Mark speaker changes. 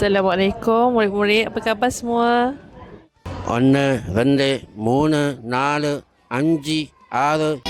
Speaker 1: Assalamualaikum Murid-murid Apa khabar semua?
Speaker 2: Onna Rende Muna Nala Anji Aru